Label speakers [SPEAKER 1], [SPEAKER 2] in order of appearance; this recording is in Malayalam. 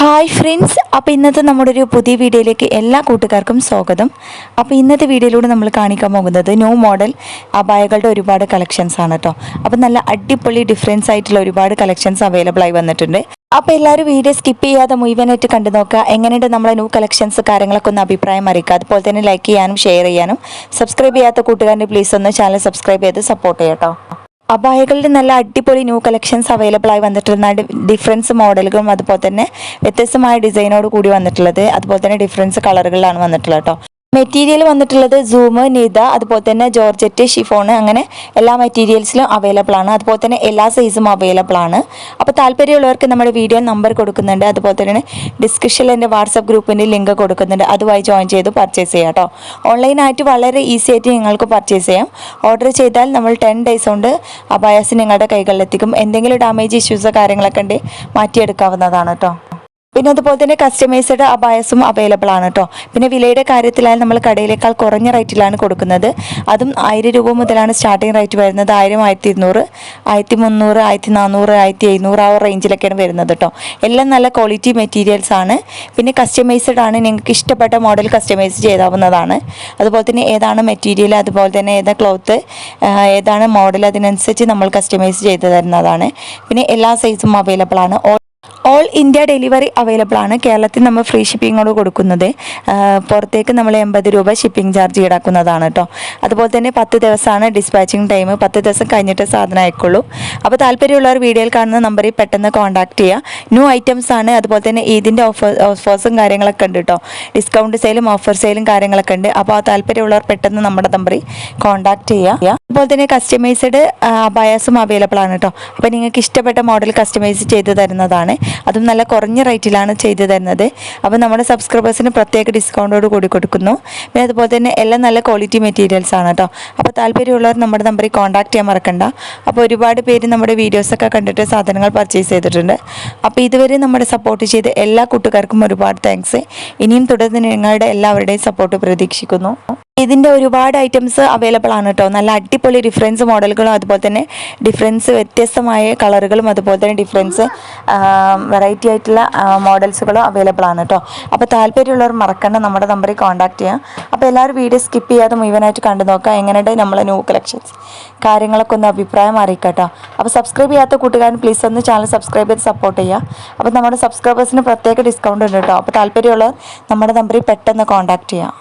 [SPEAKER 1] ഹായ് ഫ്രണ്ട്സ് അപ്പോൾ ഇന്നത്തെ നമ്മുടെ ഒരു പുതിയ വീഡിയോയിലേക്ക് എല്ലാ കൂട്ടുകാർക്കും സ്വാഗതം. അപ്പോൾ ഇന്നത്തെ വീഡിയോയിലൂടെ നമ്മൾ കാണിക്കാൻ പോകുന്നത് ന്യൂ മോഡൽ അബായകളുടെ ഒരുപാട് കളക്ഷൻസ് ആണ് കേട്ടോ അപ്പോൾ നല്ല അടിപൊളി ഡിഫറൻസ് ആയിട്ടുള്ള ഒരുപാട് കളക്ഷൻസ് അവൈലബിൾ ആയി വന്നിട്ടുണ്ട്. അപ്പോൾ എല്ലാവരും വീഡിയോ സ്കിപ്പ് ചെയ്യാതെ മുഴുവനായിട്ട് കണ്ടു നോക്കുക. എങ്ങനെയുണ്ട് നമ്മളെ ന്യൂ കളക്ഷൻസ് കാര്യങ്ങളൊക്കെ ഒന്ന് അഭിപ്രായം അറിയിക്കുക. അതുപോലെ തന്നെ ലൈക്ക് ചെയ്യാനും ഷെയർ ചെയ്യാനും. സബ്സ്ക്രൈബ് ചെയ്യാത്ത കൂട്ടുകാരന്റെ പ്ലീസ് ഒന്ന് ചാനൽ സബ്സ്ക്രൈബ് ചെയ്ത് സപ്പോർട്ട് ചെയ്യട്ടോ അബായകളിൽ നല്ല അടിപൊളി ന്യൂ കളക്ഷൻസ് അവൈലബിൾ ആയി വന്നിട്ടുള്ള ഡിഫറൻസ് മോഡലുകളും അതുപോലെ തന്നെ വ്യത്യസ്തമായ ഡിസൈനോട് കൂടി വന്നിട്ടുള്ളത്. അതുപോലെ തന്നെ ഡിഫറൻസ് കളറുകളിലാണ് വന്നിട്ടുള്ളത് കേട്ടോ മെറ്റീരിയൽ വന്നിട്ടുള്ളത് സൂമ് നിത അതുപോലെ തന്നെ ജോർജറ്റ് ഷിഫോൺ അങ്ങനെ എല്ലാ മെറ്റീരിയൽസിലും അവൈലബിൾ ആണ്. അതുപോലെ തന്നെ എല്ലാ സൈസും അവൈലബിൾ ആണ്. അപ്പോൾ താല്പര്യമുള്ളവർക്ക് നമ്മുടെ വീഡിയോ നമ്പർ കൊടുക്കുന്നുണ്ട്. അതുപോലെ തന്നെ ഡിസ്ക്രിപ്ഷനിൽ എന്റെ വാട്സപ്പ് ഗ്രൂപ്പിന്റെ ലിങ്ക് കൊടുക്കുന്നുണ്ട്. അതുമായി ജോയിൻ ചെയ്ത് പർച്ചേസ് ചെയ്യാം കേട്ടോ ഓൺലൈനായിട്ട് വളരെ ഈസി ആയിട്ട് നിങ്ങൾക്ക് പർച്ചേസ് ചെയ്യാം. ഓർഡർ ചെയ്താൽ നമ്മൾ ടെൻ ഡേയ്സ് കൊണ്ട് അബായാസ് നിങ്ങളുടെ കൈകളിലെത്തിക്കും. എന്തെങ്കിലും ഡാമേജ് ഇഷ്യൂസോ കാര്യങ്ങളൊക്കെ ഉണ്ടെങ്കിൽ മാറ്റിയെടുക്കാവുന്നതാണ് കേട്ടോ പിന്നെ അതുപോലെ തന്നെ കസ്റ്റമൈസ്ഡ് അബായസും അവൈലബിൾ ആണ് കേട്ടോ പിന്നെ വിലയുടെ കാര്യത്തിലായാലും നമ്മൾ കടയിലേക്കാൾ കുറഞ്ഞ റേറ്റിലാണ് കൊടുക്കുന്നത്. അതും ആയിരം രൂപ മുതലാണ് സ്റ്റാർട്ടിംഗ് റേറ്റ് വരുന്നത്. ആയിരം ആയിരത്തി ഇരുന്നൂറ് ആയിരത്തി മുന്നൂറ് ആയിരത്തി നാനൂറ് ആയിരത്തി എഴുന്നൂറ് ആ റേഞ്ചിലൊക്കെയാണ് വരുന്നത് കേട്ടോ എല്ലാം നല്ല ക്വാളിറ്റി മെറ്റീരിയൽസ് ആണ്. പിന്നെ കസ്റ്റമൈസ്ഡ് ആണ്. നിങ്ങൾക്ക് ഇഷ്ടപ്പെട്ട മോഡൽ കസ്റ്റമൈസ് ചെയ്താവുന്നതാണ്. അതുപോലെ തന്നെ ഏതാണ് മെറ്റീരിയൽ അതുപോലെ തന്നെ ഏതാ ക്ലോത്ത് ഏതാണ് മോഡൽ അതിനനുസരിച്ച് നമ്മൾ കസ്റ്റമൈസ് ചെയ്ത് തരുന്നതാണ്. പിന്നെ എല്ലാ സൈസും അവൈലബിൾ ആണ്. ഓൾ ഇന്ത്യ ഡെലിവറി അവൈലബിൾ ആണ്. കേരളത്തിൽ നമ്മൾ ഫ്രീ ഷിപ്പിങ്ങോട് കൊടുക്കുന്നത്. പുറത്തേക്ക് നമ്മൾ എൺപത് രൂപ ഷിപ്പിംഗ് ചാർജ് ഈടാക്കുന്നതാണ് കേട്ടോ അതുപോലെ തന്നെ പത്ത് ദിവസമാണ് ഡിസ്പാച്ചിങ് ടൈം പത്ത് ദിവസം കഴിഞ്ഞിട്ട് സാധനം ആയിക്കോളൂ അപ്പോൾ താല്പര്യമുള്ളവർ വീഡിയോയിൽ കാണുന്ന നമ്പറിൽ പെട്ടെന്ന് കോൺടാക്ട് ചെയ്യുക ന്യൂ ഐറ്റംസ് ആണ്. അതുപോലെ തന്നെ ഇതിന്റെ ഓഫർ ഓഫേഴ്സും കാര്യങ്ങളൊക്കെ ഉണ്ട് കേട്ടോ ഡിസ്കൗണ്ട് സെയിലും ഓഫർ സെയിലും കാര്യങ്ങളൊക്കെ ഉണ്ട്. അപ്പോൾ ആ താല്പര്യമുള്ളവർ പെട്ടെന്ന് നമ്മുടെ നമ്പറിൽ കോൺടാക്ട് ചെയ്യുക അതുപോലെ തന്നെ കസ്റ്റമൈസ്ഡ് ബയാസും അവൈലബിൾ ആണ് കേട്ടോ അപ്പോൾ നിങ്ങൾക്ക് ഇഷ്ടപ്പെട്ട മോഡൽ കസ്റ്റമൈസ് ചെയ്ത് തരുന്നതാണ്. അതും നല്ല കുറഞ്ഞ റേറ്റിലാണ് ചെയ്ത് തരുന്നത്. അപ്പോൾ നമ്മുടെ സബ്സ്ക്രൈബേഴ്സിന് പ്രത്യേക ഡിസ്കൗണ്ടോട് കൂടി കൊടുക്കുന്നു. പിന്നെ അതുപോലെ തന്നെ എല്ലാം നല്ല ക്വാളിറ്റി മെറ്റീരിയൽസ് ആണ് കേട്ടോ അപ്പോൾ താല്പര്യമുള്ളവർ നമ്മുടെ നമ്പറിൽ കോൺടാക്ട് ചെയ്യാൻ മറക്കണ്ട. അപ്പോൾ ഒരുപാട് പേര് നമ്മുടെ വീഡിയോസൊക്കെ കണ്ടിട്ട് സാധനങ്ങൾ പർച്ചേസ് ചെയ്തിട്ടുണ്ട്. അപ്പോൾ ഇതുവരെ നമ്മുടെ സപ്പോർട്ട് ചെയ്ത് എല്ലാ കൂട്ടുകാർക്കും ഒരുപാട് താങ്ക്സ് ഇനിയും തുടർന്ന് നിങ്ങളുടെ എല്ലാവരുടെയും സപ്പോർട്ട് പ്രതീക്ഷിക്കുന്നു. ഇതിന്റെ ഒരുപാട് ഐറ്റംസ് അവൈലബിൾ ആണ് കേട്ടോ നല്ല അടിപൊളി ഡിഫറൻസ് മോഡലുകളും അതുപോലെ തന്നെ ഡിഫറൻസ് വ്യത്യസ്തമായ കളറുകളും അതുപോലെ തന്നെ ഡിഫറൻസ് വെറൈറ്റി ആയിട്ടുള്ള മോഡൽസുകളും അവൈലബിൾ ആണ് കേട്ടോ അപ്പോൾ താല്പര്യമുള്ളവർ മറക്കണ്ട നമ്മുടെ നമ്പറിൽ കോൺടാക്ട് ചെയ്യാം. അപ്പോൾ എല്ലാവരും വീഡിയോ സ്കിപ്പ് ചെയ്യാതെ മുഴുവനായിട്ട് കണ്ടു നോക്കാം എങ്ങനെയുണ്ട് നമ്മളെ ന്യൂ കളക്ഷൻസ് കാര്യങ്ങളൊക്കെ ഒന്ന് അഭിപ്രായം അറിയിക്കട്ടോ കേട്ടോ അപ്പോൾ സബ്സ്ക്രൈബ് ചെയ്യാത്ത കൂട്ടുകാരൻ പ്ലീസ് ഒന്ന് ചാനൽ സബ്സ്ക്രൈബ് ചെയ്ത് സപ്പോർട്ട് ചെയ്യുക. അപ്പോൾ നമ്മുടെ സബ്സ്ക്രൈബേഴ്സിന് പ്രത്യേക ഡിസ്കൗണ്ട് ഉണ്ട് കേട്ടോ അപ്പോൾ താല്പര്യമുള്ളവർ നമ്മുടെ നമ്പറിൽ പെട്ടെന്ന് കോൺടാക്ട് ചെയ്യാം.